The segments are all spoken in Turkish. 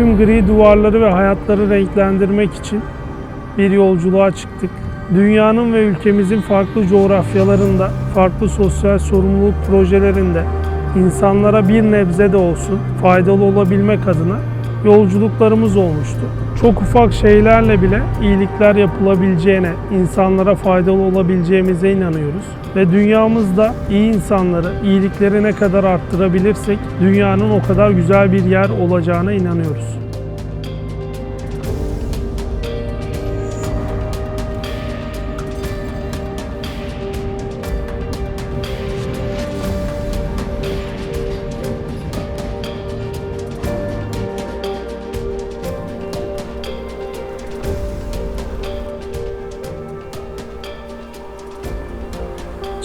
tüm gri duvarları ve hayatları renklendirmek için bir yolculuğa çıktık. Dünyanın ve ülkemizin farklı coğrafyalarında, farklı sosyal sorumluluk projelerinde insanlara bir nebze de olsun faydalı olabilmek adına yolculuklarımız olmuştu. Çok ufak şeylerle bile iyilikler yapılabileceğine, insanlara faydalı olabileceğimize inanıyoruz. Ve dünyamızda iyi insanları, iyilikleri ne kadar arttırabilirsek dünyanın o kadar güzel bir yer olacağına inanıyoruz.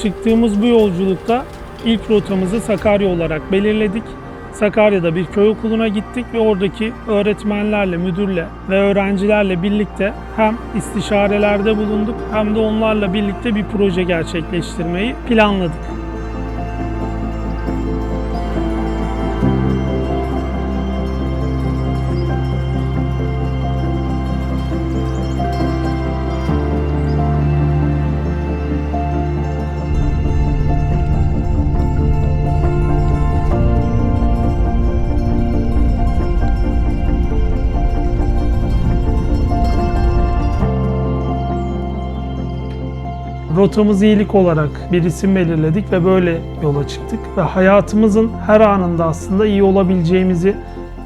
Çıktığımız bu yolculukta ilk rotamızı Sakarya olarak belirledik. Sakarya'da bir köy okuluna gittik ve oradaki öğretmenlerle, müdürle ve öğrencilerle birlikte hem istişarelerde bulunduk hem de onlarla birlikte bir proje gerçekleştirmeyi planladık. Rotamızı iyilik olarak bir isim belirledik ve böyle yola çıktık. Ve hayatımızın her anında aslında iyi olabileceğimizi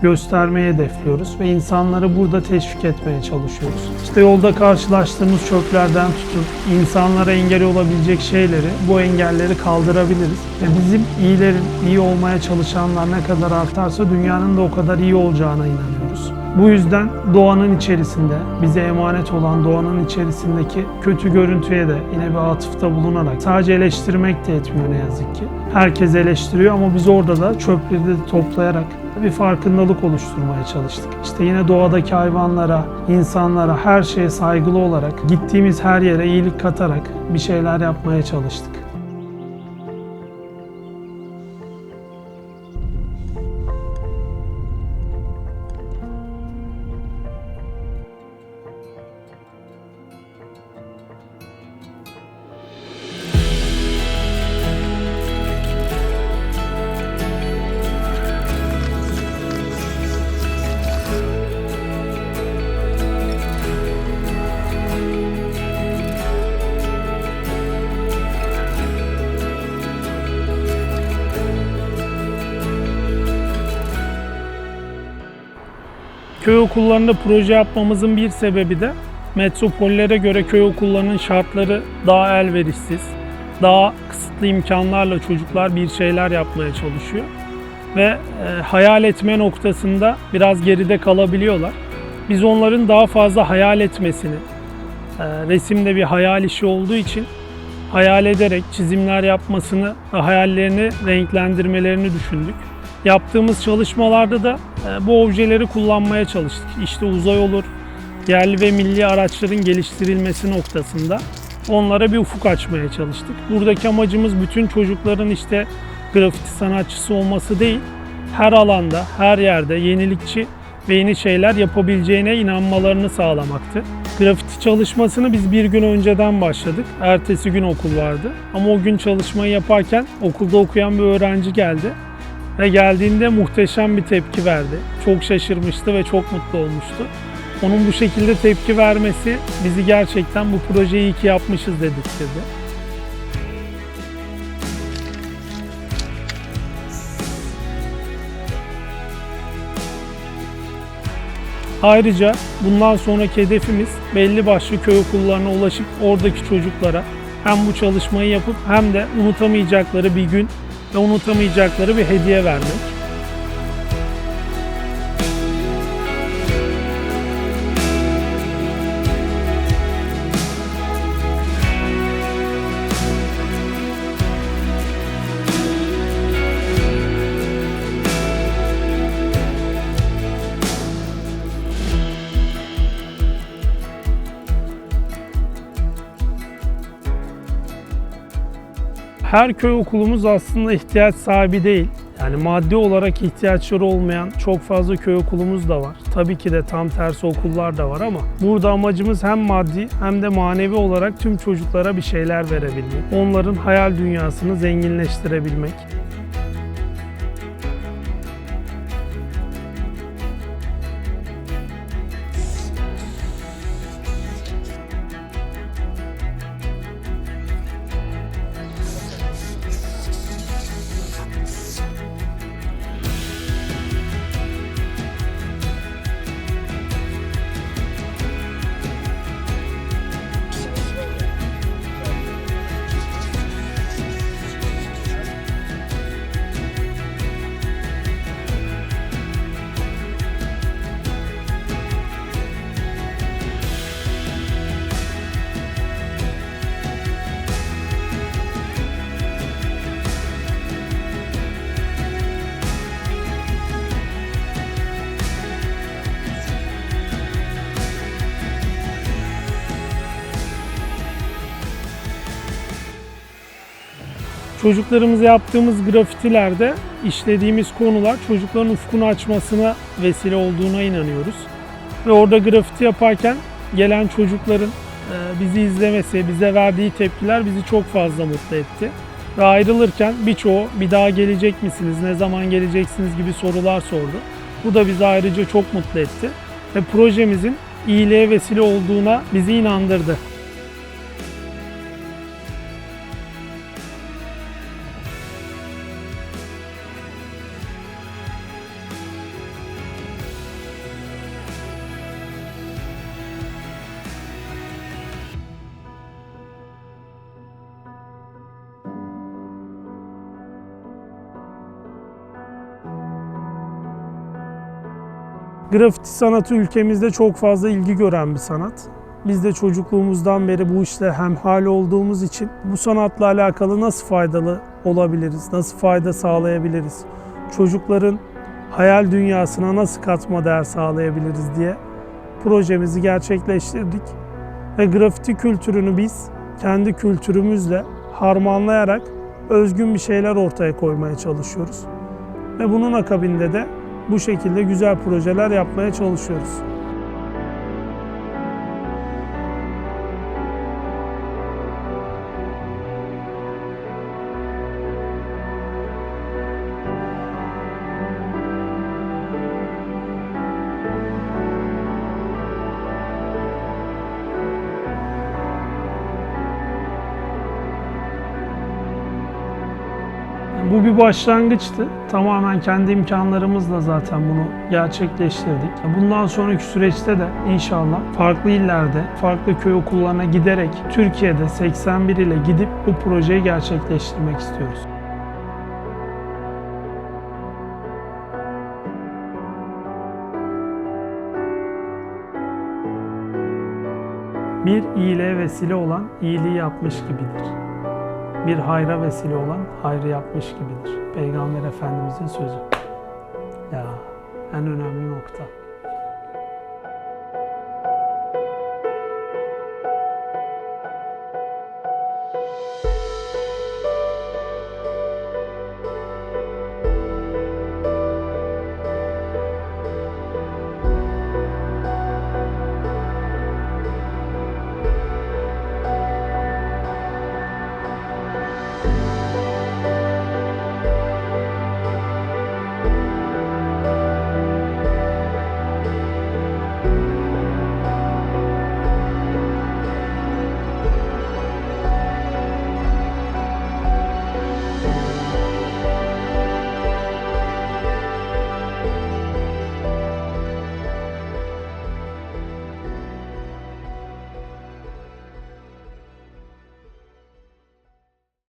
göstermeye hedefliyoruz ve insanları burada teşvik etmeye çalışıyoruz. İşte yolda karşılaştığımız çöplerden tutun, insanlara engel olabilecek şeyleri, bu engelleri kaldırabiliriz. Ve bizim iyilerin, iyi olmaya çalışanlar ne kadar artarsa dünyanın da o kadar iyi olacağına inanıyoruz. Bu yüzden doğanın içerisinde, bize emanet olan doğanın içerisindeki kötü görüntüye de yine bir atıfta bulunarak sadece eleştirmek de etmiyor ne yazık ki. Herkes eleştiriyor ama biz orada da çöpleri de toplayarak bir farkındalık oluşturmaya çalıştık. İşte yine doğadaki hayvanlara, insanlara, her şeye saygılı olarak gittiğimiz her yere iyilik katarak bir şeyler yapmaya çalıştık. Köy okullarında proje yapmamızın bir sebebi de metropollere göre köy okullarının şartları daha elverişsiz, daha kısıtlı imkanlarla çocuklar bir şeyler yapmaya çalışıyor. Ve e, hayal etme noktasında biraz geride kalabiliyorlar. Biz onların daha fazla hayal etmesini, e, resimde bir hayal işi olduğu için hayal ederek çizimler yapmasını ve hayallerini renklendirmelerini düşündük. Yaptığımız çalışmalarda da e, bu objeleri kullanmaya çalıştık. İşte uzay olur, yerli ve milli araçların geliştirilmesi noktasında onlara bir ufuk açmaya çalıştık. Buradaki amacımız bütün çocukların işte grafiti sanatçısı olması değil, her alanda, her yerde yenilikçi ve yeni şeyler yapabileceğine inanmalarını sağlamaktı. Grafiti çalışmasını biz bir gün önceden başladık. Ertesi gün okul vardı. Ama o gün çalışmayı yaparken okulda okuyan bir öğrenci geldi. Ve geldiğinde muhteşem bir tepki verdi. Çok şaşırmıştı ve çok mutlu olmuştu. Onun bu şekilde tepki vermesi bizi gerçekten bu projeyi iyi ki yapmışız dedirtti. Ayrıca bundan sonraki hedefimiz belli başlı köy okullarına ulaşıp oradaki çocuklara hem bu çalışmayı yapıp hem de unutamayacakları bir gün ve unutamayacakları bir hediye vermek. Her köy okulumuz aslında ihtiyaç sahibi değil. Yani maddi olarak ihtiyaçları olmayan çok fazla köy okulumuz da var. Tabii ki de tam tersi okullar da var ama burada amacımız hem maddi hem de manevi olarak tüm çocuklara bir şeyler verebilmek. Onların hayal dünyasını zenginleştirebilmek. Çocuklarımıza yaptığımız grafitilerde işlediğimiz konular çocukların ufkunu açmasına vesile olduğuna inanıyoruz. Ve orada grafiti yaparken gelen çocukların e, bizi izlemesi, bize verdiği tepkiler bizi çok fazla mutlu etti. Ve ayrılırken birçoğu bir daha gelecek misiniz, ne zaman geleceksiniz gibi sorular sordu. Bu da bizi ayrıca çok mutlu etti. Ve projemizin iyiliğe vesile olduğuna bizi inandırdı. Grafiti sanatı ülkemizde çok fazla ilgi gören bir sanat. Biz de çocukluğumuzdan beri bu işle hemhal olduğumuz için bu sanatla alakalı nasıl faydalı olabiliriz, nasıl fayda sağlayabiliriz, çocukların hayal dünyasına nasıl katma değer sağlayabiliriz diye projemizi gerçekleştirdik. Ve grafiti kültürünü biz kendi kültürümüzle harmanlayarak özgün bir şeyler ortaya koymaya çalışıyoruz. Ve bunun akabinde de bu şekilde güzel projeler yapmaya çalışıyoruz. Bu bir başlangıçtı. Tamamen kendi imkanlarımızla zaten bunu gerçekleştirdik. Bundan sonraki süreçte de inşallah farklı illerde, farklı köy okullarına giderek Türkiye'de 81 ile gidip bu projeyi gerçekleştirmek istiyoruz. Bir iyiliğe vesile olan iyiliği yapmış gibidir bir hayra vesile olan hayrı yapmış gibidir. Peygamber Efendimizin sözü. Ya en önemli nokta.